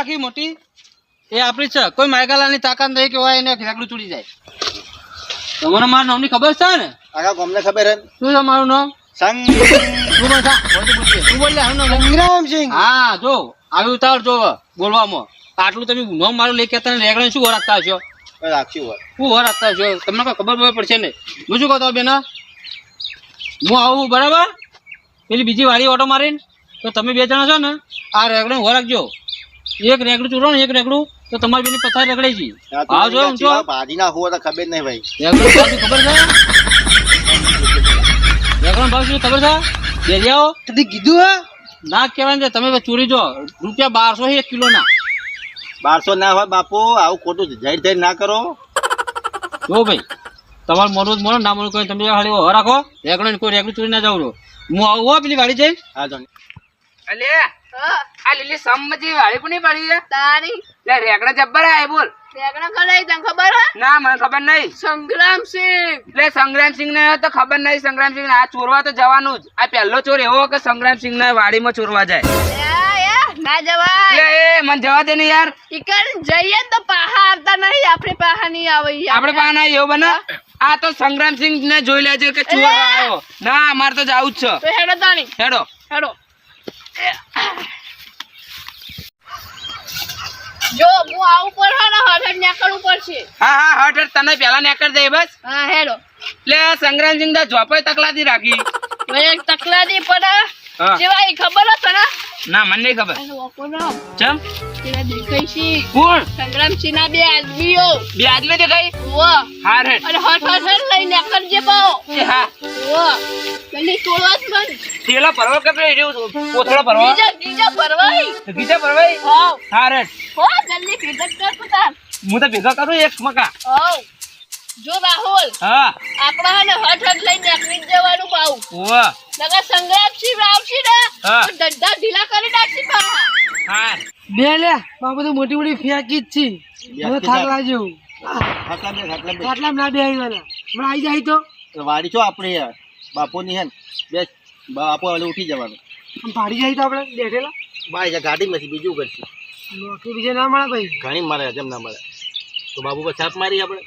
આખી મોટી? એ આપણી છે. કોઈ માયકાલાની તાકાત નહીં કે હોય એને રેગડું ચૂડી જાય. તમને મારું નામની ખબર છે ને? આખા ગામને ખબર હે શું છે મારું નામ. સંગ્રામસિંહ હા જો. આવી જો બોલવામાં. આટલું તમે નામ મારું લઈ કહેતા ને રેગડે શું વરાતા છો? રાખશું હોય. શું વરાતા છો? તમને કોઈ ખબર પડશે ને? હું શું કહો બેના? હું આવું બરાબર? પેલી બીજી વાળી ઓટો મારીને? તો તમે બે જણા છો ને? આ રેગડે ઊભા રાખજો એક રેગડું ચૂરો ને એક રેગડું તો તમારી બેની પથારી રગડાઈ ગઈ આ તો ભાવ જો ઊંચો ભાજી ના હોવા તો ખબર નહીં ભાઈ. રેગડો ભાવ ખબર છે? રેગડો ભાવ શું ખબર છે? દેરિયાઓ કદી કીધું હે? ના કહેવાય ને તમે ચોરી જો. રૂપિયા બારસો એક કિલો ના બારસો ના હોય બાપુ આવું ખોટું જાહેર જાહેર ના કરો. જો ભાઈ તમારું મોડું જ મોડું ના મોડું કોઈ તમે ખાલી હવા રાખો. રેગડો ને કોઈ રેગડું ચોરી ના જાવ હું આવું હો પેલી વાડી જઈ હા જો અલે આ લીલી સમજી વાળી કોની પડી છે? તારી. લે રેકડા જબ્બર આય બોલ. રેગણા કરાઈ તને ખબર હે? ના મને ખબર નહીં. સંગ્રામસિંહ લે સંગ્રામસિંહ ને તો ખબર નહીં સંગ્રામસિંહ ને આ ચોરવા તો જવાનું જ. આ પહેલો ચોર એવો કે સંગ્રામસિંહ ને વાડીમાં ચોરવા જાય. ના લે એ મને જવા દે ને યાર. ઈકર જઈએ તો પાહા આવતા નહીં આપણી પાહા નહીં આવે આપણે પાસે ના એવું બને. આ તો સંગ્રામસિંહ ને જોઈ લેજો કે ચોર આવ્યો. ના અમારે તો જવું જ તો હેડો તાણી. છે હેડો. હેડો. જો હું આ ઉપર હા ને હઠ ઉપર છે હા હા હટ તને પેલા ને કર દે બસ. હા હેલો લે સંગ્રામસિંહ તો ઝોપે તકલાથી રાખી. મને તકલા દી પડે હા જેવા ખબર હશે તને ના મને નહીં ખબર. ચમ? પેલા દેખાય છે કોણ? સંગ્રામસિંહ ના બે આદમીઓ. બે આદમી દેખાય? વાહ હાર અને હઠ હઠ હઠ લઈને નીકળજે પાઓ હા. ઓ જલ્દી તોડવા જ થેલા ભરવા કે પેલો કોથળો ભરવા? બીજા બીજા ભરવાઈ ગીતા ભરવાઈ હા હાર હો જલ્દી ભેગત કર પુતા હું તો ભેગા કરું એક મકા. જો રાહુલ હા. આપણા હે ને હટ હઠ લઈને નીકળી જવાનું પાઉં. વાહ નગર સંગ્રામસિંહ આવશી ને હા. તો ધંધા ઢીલા કરી નાખશે પાહા હા. બે લે બાબુ તો મોટી મોટી ફેંકી જ છે. હવે થાક લાગ્યો. ખાટલા બે ખાટલા બે. ખાટલા ના બે આવી વાલા હમણાં આવી જાય તો? વાડી છો આપણે બાપુની હે બે બાપુ હવે ઉઠી જવાનું. આમ પાડી જાય તો આપણે બેઠેલા? બાય જા ગાડી નથી બીજું કરશું. નોકરી બીજે ના મળે ભાઈ? ઘણી મારે જેમ ના મળે. તો બાપુ પર છાપ મારી આપણે.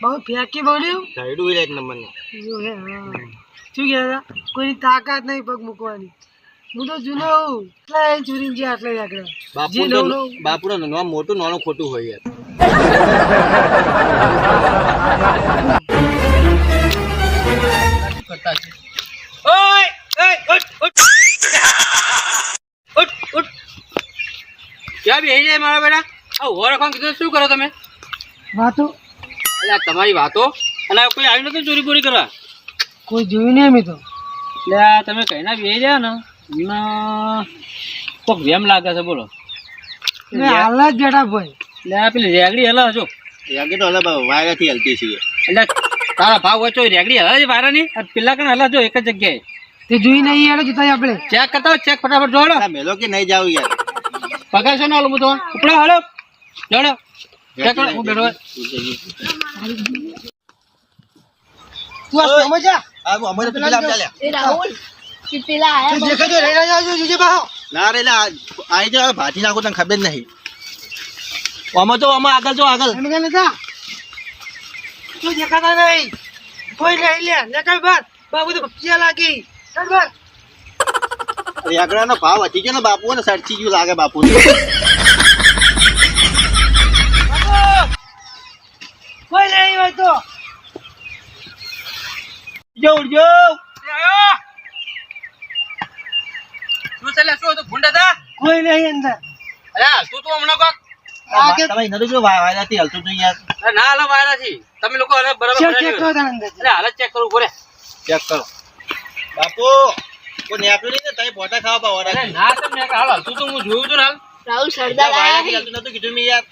બહુ ફેંકી પડ્યું સાઈડું એક નંબરનું. શું કહેતા કોઈની તાકાત નહીં પગ મૂકવાની. હું તો જૂનો એટલે ચૂરી જે આટલે આગળ બાપુ જે તો નવું નવું- બાપુ નામ મોટું નાનું ખોટું હોય યાર. કરતા છે ઓય ઓય ઉઠ ઉઠ ઉઠ ઉઠ ક્યાં બેહી જાય મારા બેટા. આ ઊભો રાખવાનું કીધું શું કરો તમે? વાતો? એટલે તમારી વાતો? અને આ કોઈ આવી નથી ચોરી પૂરી કરવા કોઈ જોયું નહીં અમે તો. એટલે આ તમે કઈના બેહી રહ્યા ને કોક વેમ લાગે છે બોલો. મેં હાલ જ બેઠા ભાઈ. એટલે પેલી રેગડી હલા જો. રેગડી તો અલગ વાયરાથી હલતી છીએ. એટલે તારા ભાવ વચ્ચો રેગડી હલા છે વારાની અને પેલા કણ હલા જો એક જ જગ્યાએ. તે જોઈ નહીં યાર જોતા આપણે. ચેક કરતા ચેક ફટાફટ જોડો મેલો કે નહીં જાવ યાર? પગાર છે ને ઓલું બધું? ઉપડો હાલો. જોડો. ચેક હું બેઠો તું આ સમજ્યા આ અમારે તો પેલા ચાલ્યા. એ રાહુલ કે પેલા આયા બહુ દેખાજો રેડા જાજો જોજે બાહો. ના રે લા આઈ જાવ ભાજી નાખો તને ખબર જ નહીં. આમાં તો આમાં આગળ જો આગળ. એમ કે નતા તું દેખાતા નહીં. કોઈ નહીં લે. નીકળ બાર. બાબુ તો ભક્તિયા લાગી. ચાલ બાર. રેગડાનો ભાવ વધી ગયો ને બાપુ ને સરચી ગયું લાગે બાપુ કોઈ નહીં હોય તો જો ઉડજો શું છે શું હતું? ભૂંડા હતા? કોઈ નહીં અંદર અલ્યા, તું તો હમણાં કોક. તમે નતું જો વાયરાથી હલતું તું યાર અરે ના હલા વાયરા. તમે લોકો બરાબર ચેક. કરો અંદર અરે હાલત ચેક કરવું પડે ચેક કરો બાપુ કોઈ આપ્યું નહીં ને તઈ પોતા ખાવા પાવા અરે ના તમને હાલ તું તો હું જોયું તું હાલ. રાહુલ સરદાર આયા છે. હલતું નતું કીધું મેં યાર.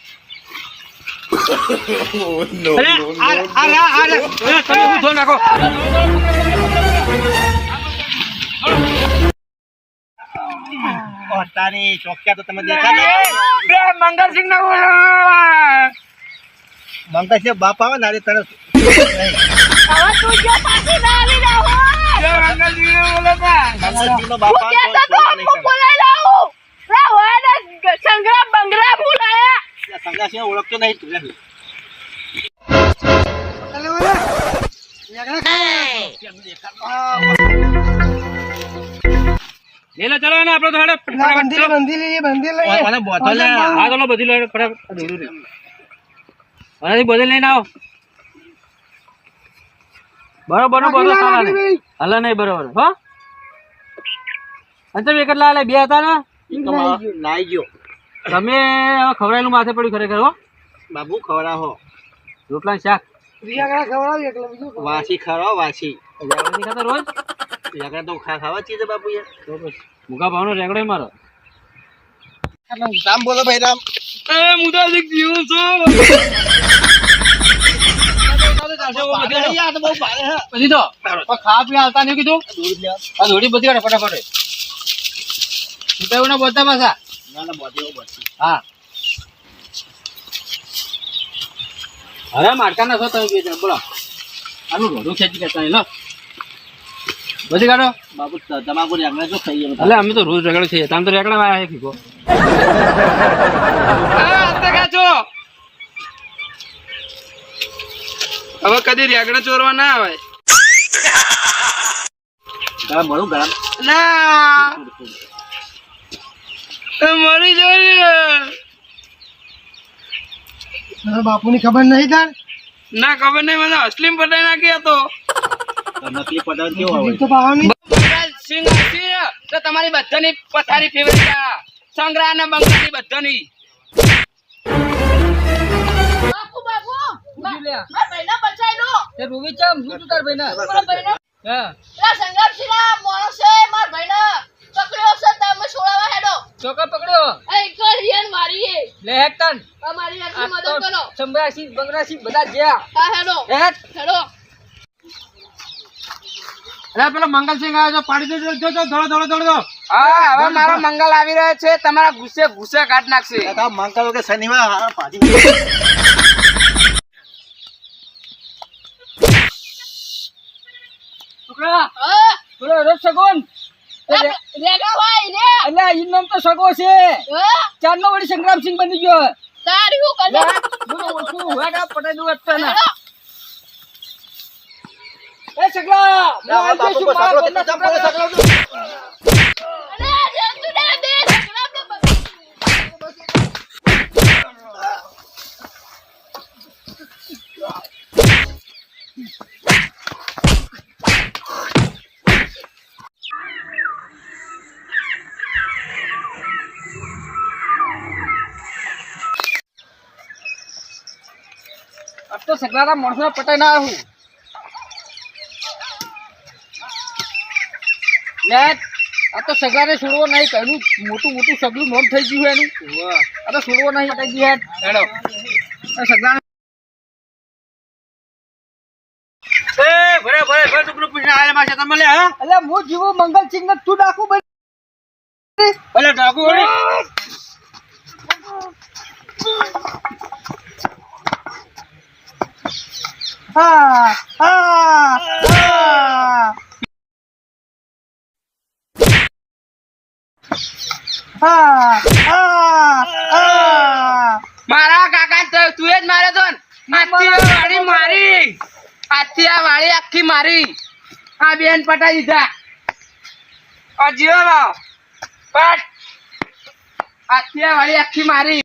અરે આ આ આ આ અરે, તમે હું ધોઈ નાખો ઓ ચોક્યા તો તમે દેખાતા મંગલસિંહ ના મંગલસિંહ બાપ આવે ને અરે તને ઓળખતો. ચાલે ને આપણે તો હેડે બંધી બંધી લઈએ, બંધી લઈએ. બધી લઈને આવો બરોબર નો બરોબર સાલા નહીં હલા નહીં બરોબર. હો? અંતર બે કેટલા આલે? બે હતા ને? નાઈ ગયો. તમે ખવડાયેલું માથે પડ્યું ખરેખર હો બાબુ ખવડાવો. રોટલા શાક? વાસી ખરો વાસી. ખાતા રોજ? તો ખા ખાવા ચીજે બાપુ યાર. મુકા ભાવનો રેગડો મારો. રામ બોલો ભાઈ રામ. એ મુદા જીવું છું? પછી તો ખાવા પીવા આવતા નહીં કીધું? આ ધોડી બધી કાઢે ફટાફટ. પાછા? ના ના બોધી બોધી. હા. અરે મારકા ના છો તમે બે જણ બોલો. આનું રોડું ખેંચી ખેંચતા લો. બધી કાઢો. બાપુ તમાકુ રેંગણા જો ખાઈએ એટલે અમે તો રોજ રેગડો છીએ. તમે તો રેગડા વાયા કીધો હવે કદી રેગડા ચોરવા ના આવે. ગરમ ભરું ગરમ? ના. મરી જોઈએ તારા બાપુની ખબર નહીં તાર? ના ખબર નહીં. મને અસલીમ પટાઈ નાખી હતો તો નકલી પટાવ કેવો આવે? તો પાવાની સિંહ તો તમારી બધાની પથારી ફેવરેટ સંગ્રહ ને બંગાળી બધાની. બાપુ બાપુ મારા ભાઈને બચાઈ લો તે રૂવી ચમ શું તું તાર ભાઈને? મારા ભાઈને? હા. પેલા માણસ છે મારા ભાઈને. પકડ્યો છે તમે છોડાવા હેડો. ચોકા પકડ્યો? એ ગળિયન રિયન મારી એ લે હેક તન. અમારી આટલી મદદ કરો. ચંબરાસી બંગરાસી બધા જ્યા. હા હેડો. હેડો. અરે પેલો મંગલસિંહ આવ્યો છે પાડી દેજો જો જો દોડો દોડો દોડો હા હવે મારો મંગલ આવી રહ્યો છે તમારા ગુસ્સે ગુસ્સે કાઢ નાખશે. મંગલ કે શનિવાર હારા છોકરા. હા. પેલો રસ સગોન. રેગા ભાઈ ને એટલે ઈ નામ તો સગો છે. હા? ચારનો વળી સંગ્રામસિંહ બની ગયો. તારી હું કરી બોલો, ઓછું હેડા પટાઈ દઉં ને. હેડો એ સગલા હું આવી જઈશ, મારા સગલો, ઘરના સગલો. સગલો. અરે જંતુ ને દે સંગ્રામને अब તો સગલાના માણસો પટાઈ ના આવું. આ તો સગલાને છોડવો નહીં કહ્યું મોટું મોટું સગલું નોંધ થઈ ગયું એનું. આ તો છોડવો નહીં પટાઈ ગયું હેડ. હેડો સગલાને મંગલ સિંહ તું ડાકુ બની. ડાકુ હા હા હા મારા કાકા તો જ મારે તો વાળી મારી. આજથી આ વાળી આખી મારી. આ બેન પટાઈ દીધા. લાવ પટ. આજથી આ વાળી આખી મારી.